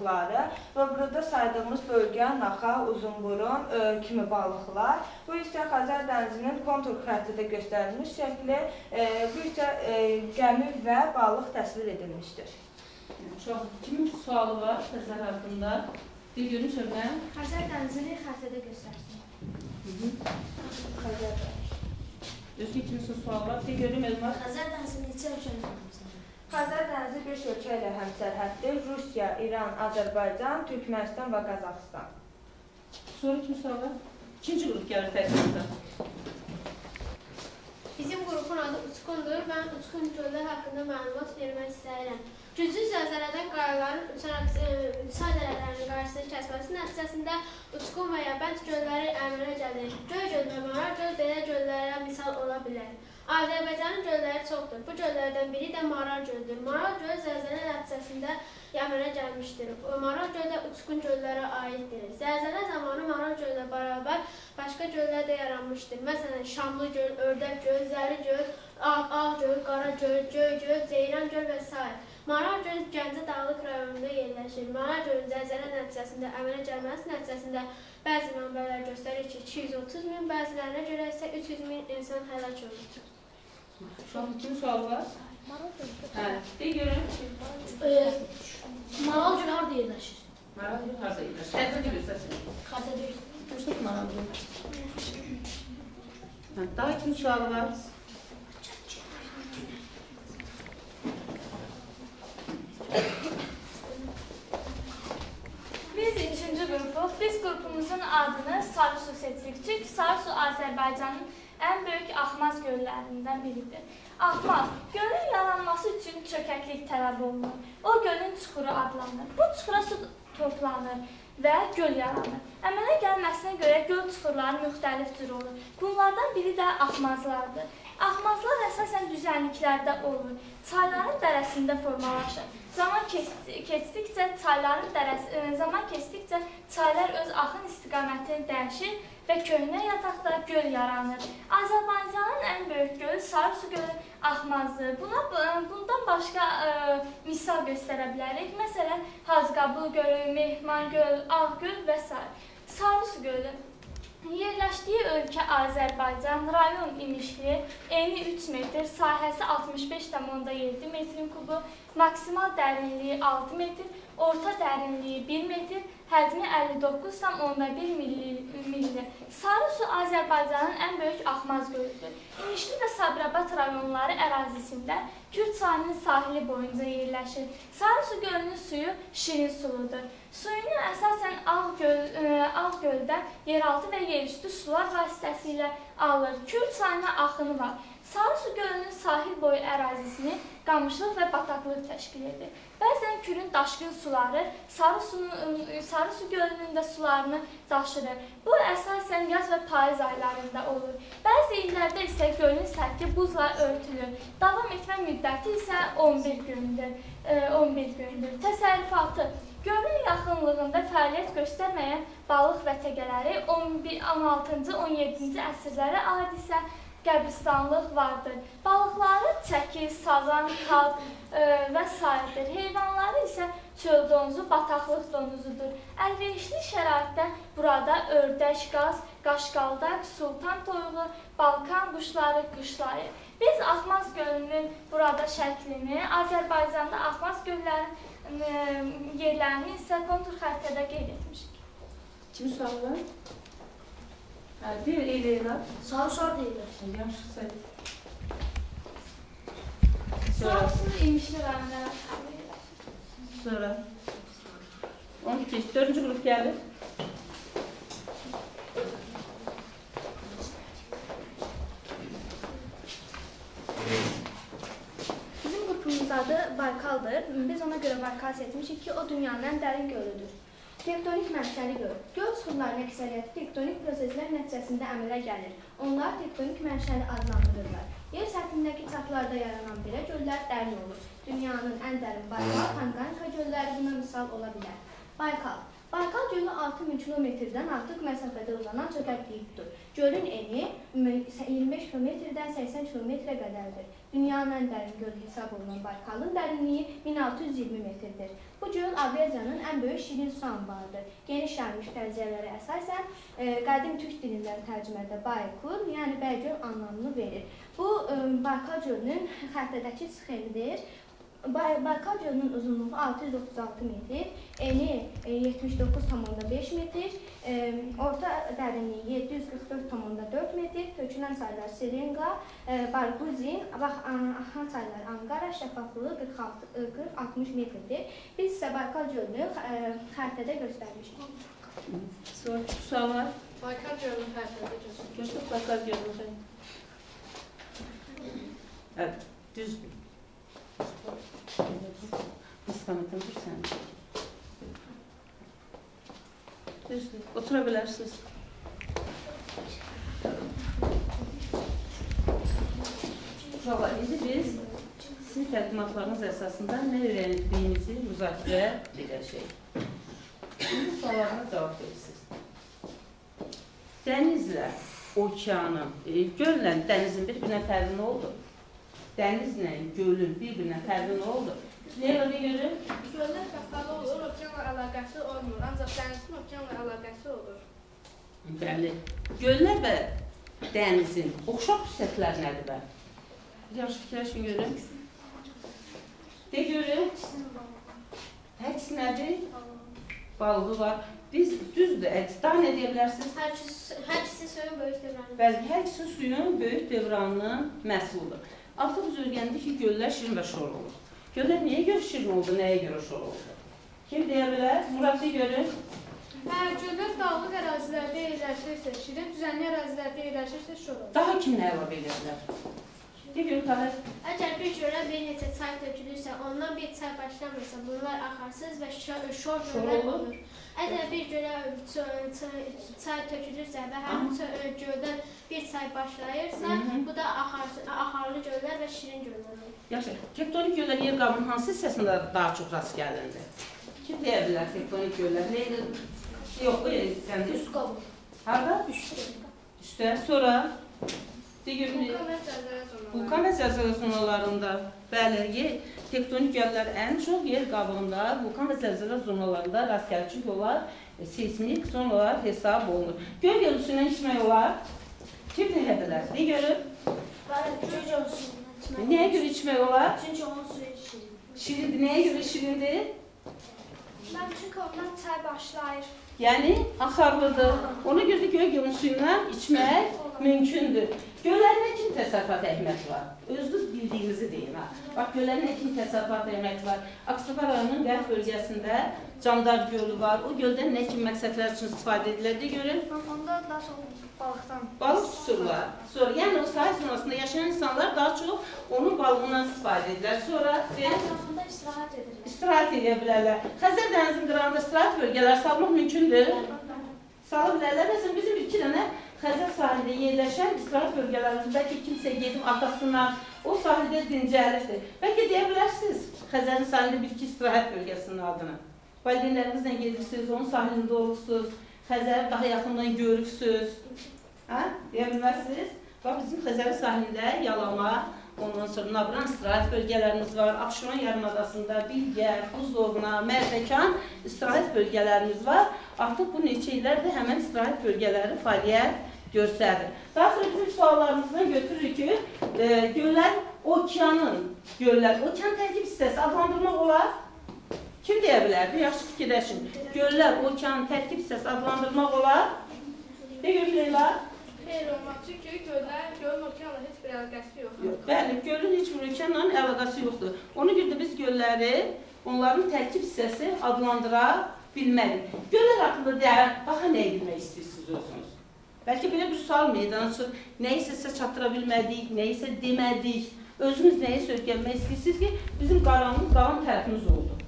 balıqları və burada saydığımız bölgə naxa, uzunburun ə, kimi balıqlar. Bu isə Xəzər dənizinin kontur xəttində göstərilmiş şəkli, ə, bu isə ə, gəmi və balıq təsvir edilmişdir. Uşaq kimin sualı var Xəzər haqqında? Bir görün Şöbnəm. Xəzər dənizini xəritədə göstərsin. Xəzər Özü kimin sualı var? Bir görün Elmar. Xəzər dənizini neçə qapısıdır? Xəzər dənizi bir ölkə ilə həmsərhəddir. Rusiya, İran, Azərbaycan, Türkmənistan və Qazaxıstan. Sonra kimin sualı var? İkinci qrup gəlir təkrar. Bizim qrupun adı Uçqundur. Mən Uçqun göllər haqqında məlumat vermək istəyirəm. Güclü zəlzələdən qayaların e, sadələlərinin qarşısını kəsməsi nəticəsində Uçqun və Yabənd gölləri əmələ gəlir. Göy göl və Maral göl belə göllərə misal ola bilər. Azərbaycanın gölləri çoxdur. Bu göllərdən biri də Maral gölüdür. Maral gölü zəlzələ nəticəsində əmələ gəlmişdir. Maral gölü də Uçqun göllərə aiddir. Zəlzələ zamanı Maral göllə bərabər başqa göllər də yaranmışdır. Məsələn, Şamlı göl, Ördək göl, Zəli göl, Ağ, Ağ göl, Qara göl, Göy göl, Ceyran göl və s. Maral göl Gəncə Dağlıq rayonunda yerləşir. Maral gölün zəlzələ nəticəsində əmələ gəlməsi nəticəsində bəzi mənbələr göstərir ki, 230 min, bəzilərinə görə isə 300 min insan həlak olmuşdur. Uşaq kimin sualı var? Hə, bir görün. Maral gölü harda yerləşir? Maral göl harda yerləşir? Təzəcə göstərsin. Xəritədə Göstər Maral göl. Hə, daha kimin sualı var? Biz üçüncü qrupuq. Biz qrupumuzun adını Sarı su seçdik. Çünki Sarı su Azərbaycanın ən böyük axmaz göllərindən biridir. Axmaz, gölün yaranması üçün çökəklik tələb olunur. O gölün çuxuru adlanır. Bu çuxura su toplanır və göl yaranır. Əmələ gəlməsinə görə göl çuxurları müxtəlif cür olur. Bunlardan biri də axmazlardır. Axmazlar əsasən düzənliklərdə olur. Çayların dərəsində formalaşır. Zaman keç- keçdikcə çayların dərəsi e, zaman keçdikcə çaylar öz axın istiqamətini dəyişir və köhnə yataqda göl yaranır. Azərbaycanın ən böyük gölü Sarı su gölü axmazdır. Buna bu- bundan başqa ə, misal göstərə bilərik. Məsələn, Hazqabul gölü, Mehman göl, Ağgöl və s. Sarı su gölü Yerləşdiyi ölkə Azərbaycan, rayon İmişli, eni 3 metr, sahəsi 65,7 metrin kubu, maksimal dərinliyi 6 metr, orta dərinliyi 1 metr, həcmi 59,1 milli. Sarı su Azərbaycanın ən böyük axmaz gölüdür. İmişli və Sabirabad rayonları ərazisində Kür çayının sahili boyunca yerləşir. Sarı su gölünün suyu şirin suludur. Suyunu əsasən Ağgöl, ə, Ağgöldə yeraltı və yerüstü sular vasitəsilə alır. Kür çayına axını var. Sarı su gölünün sahil boyu ərazisini qamışlıq və bataqlıq təşkil edir. Bəzən Kürün daşqın suları Sarı suyun Sarı su gölünün də sularını daşırır. Bu əsasən yaz və payız aylarında olur. Bəzi illərdə isə gölün səthi buzla örtülür. Davam etmə müddəti isə 11 gündür. ə, 11 gündür. Təsərrüfatı Gölün yaxınlığında fəaliyyət göstərməyən balıq və təgələri 11 16-cı, 17-ci əsrlərə aid isə qəbristanlıq vardır. Balıqları çəki, sazan, kaz ə, və sairədir. Heyvanları isə çöl donuzu, bataqlıq donuzudur. Əlverişli şəraitdə burada ördək, qaz, qaşqaldaq, sultan toyuğu, balkan quşları qışlayır. Biz Axmaz gölünün burada şəklini, Azərbaycanda Axmaz göllərinin yerlərini isə kontur xəritədə qeyd etmişik. Kimin sualı var? Hə, bir Eleyla. Sarı su harda yerləşir? Yaxşı sayı. Sonra, Sarısı imişli rayonlara sonra. Onu keç. Dördüncü qrup gəlir. Qrupumuzun adı Baykaldır. Biz ona görə Baykal seçmişik ki, o dünyanın ən dərin gölüdür. Tektonik mənşəli göl. Göl çuxurlarının əksəriyyəti tektonik proseslər nəticəsində əmələ gəlir. Onlar tektonik mənşəli adlandırırlar. Yer səthindəki çatlarda yaranan belə göllər dərin olur. Dünyanın ən dərin Baykal, Tankanika gölləri buna misal ola bilər. Baykal. Baykal gölü 6000 kilometrdən artıq məsafədə uzanan çökəklikdir. Gölün eni 25 kilometrdən 80 kilometrə qədərdir. Dünyanın ən dərin gölü hesab olunan Baykalın dərinliyi 1620 metrdir. Bu göl Azərbaycanın ən böyük şirin su anbarıdır. Geniş yayılmış fərziyyələrə əsasən e, qədim türk dilindən tərcümədə Baykul, yəni Bəygöl anlamını verir. Bu e, Baykal gölünün xəritədəki sxemidir. Bay Baykal gölünün uzunluğu 636 metr, eni e, 79,5 metr, e, orta dərinliyi 744,4 metr, tökülən çaylar Serenga, e, Barguzin, bax axan çaylar Ankara, şəffaflığı 46 e, 40-60 metrdir. Biz isə Baykal gölünü e, xəritədə göstərmişik. Sual, var. Baykal gölünün xəritədə göstərir. Göstər Baykal gölünü. Evet, düzdür. İstikametin dur sen. Düzdür. Otura bilərsiniz. Uşaqlar, indi biz sizin təqdimatlarınız əsasında nə öyrəndiyinizi müzakirə edəcəyik. İndi suallarına cavab verirsiniz. Dənizlə okeanın, e, göllə dənizin bir-birinə fərqi nə oldu? Dənizlə gölün bir-birinə fərqi nə oldu? Nəyə görə əlaqəsi olmur. Ancaq dənizin okeanla əlaqəsi olur. Bəli. Göllər və dənizin oxşar xüsusiyyətləri nədir bə? Yaxşı fikirləşin görün. De görün. Əks nədir? Balığı var. Biz düzdür, əks. Daha nə deyə bilərsiniz? Hər ikisi suyun böyük dövranı. Bəli, hər ikisi suyun böyük dövranının məhsuludur. Artıq biz öyrəndik ki, göllər şirin və şor olur. Göllər niyə görə şirin oldu, nəyə görə şor oldu? Kim deyə bilər? Murad de görün. Əgər göllər dağlıq ərazilərdə yerləşirsə, şirin, düzənli ərazilərdə yerləşirsə, şor olur. Daha kim nə əlavə edə bilər? De görün, Tahir. Əgər bir gölə bir neçə çay tökülürsə, ondan bir çay başlamırsa, bunlar axarsız və şor, göllər olur. Əgər bir gölə çay, tökülürsə və həmin göldən bir çay başlayırsa, bu da axar, axarlı göllər və şirin göllər olur. Yaxşı. Tektonik göllər yer qabının hansı hissəsində daha çox rast gəlindi? Kim deyə bilər tektonik göllər? Neydi? Yox, bu sən de. Üst qabı. Harda? Üstə. Sonra de görün. Vulkan zəlzələ zonalarında, bəli, yer, tektonik göllər ən çox yer qabığında, vulkan və zəlzələ zonalarında rast gəlir. Çünki onlar e, seismik zonalar hesab olunur. Göl gölüsündən içmək olar. Kim deyə bilər? De görün. Çünki onun suyundan Nəyə görə içmək olar? Çünki onun suyu şirin. Şirindir. Nəyə görə şirindir? Mən çünki ondan çay başlayır. Yəni axarlıdır. Ona görə də göl gölün suyundan içmək mümkündür. Göllərin nə kimi təsərrüfat əhəmiyyəti var? Özünüz bildiyinizi deyin ha. Bax göllərin nə kimi təsərrüfat əhəmiyyəti var? Aksupa rayonunun qərb bölgəsində Candar gölü var. O göldən nə kimi məqsədlər üçün istifadə edilir? De görün. Onda daha çox balıqdan. Balıq tuturlar. Sonra yəni o sahil zonasında yaşayan insanlar daha çox onun balığından istifadə edirlər. Sonra Ətrafında istirahət edir. istirahət edə bilərlər. Xəzər dənizinin qırağında istirahət bölgələri salmaq mümkündür. Sala bilərlər. Məsələn, bizim iki dənə Xəzər sahilində yerləşən istirahət bölgələrimiz, bəlkə kimsə gedib atasından o sahildə dincəlirdi. Bəlkə deyə bilərsiniz Xəzərin sahilində bir-iki istirahət bölgəsinin adını. Valideynlərinizlə gedirsiniz, onun sahilində olursunuz, Xəzəri daha yaxından görürsünüz. Hə? Deyə bilməzsiniz? Bax, bizim Xəzər sahilində Yalama, ondan sonra Nabran istirahət bölgələrimiz var. Abşeron yarımadasında Bilgə, Buzlovna, Mərdəkan istirahət bölgələrimiz var. Artıq bu neçə illərdir həmin istirahət bölgələri fəaliyyət göstərir. Daha sonra bizim suallarımızdan götürürük ki, e, göllər okeanın, göllər, okean tərkib hissəsi adlandırmaq olar. Kim deyə bilər? Bir yaxşı fikirləşin. Göllər okeanın tərkib hissəsi adlandırmaq olar. De gör Leyla. Xeyr olmaz. Çünki göllər, gölün okeanla heç bir əlaqəsi yoxdur. Yox, bəli, gölün heç bir okeanla əlaqəsi yoxdur. Ona görə də biz gölləri onların tərkib hissəsi adlandıra bilmərik. Göllər haqqında də daha nə bilmək istəyirsiniz özünüz? Bəlkə belə bir sual meydana çıxır. Nəyisə sizə çatdıra bilmədik, nəyisə demədik. Özünüz nəyə söyləymək istəyirsiniz ki, bizim qaranlıq qalan tərəfimiz oldu.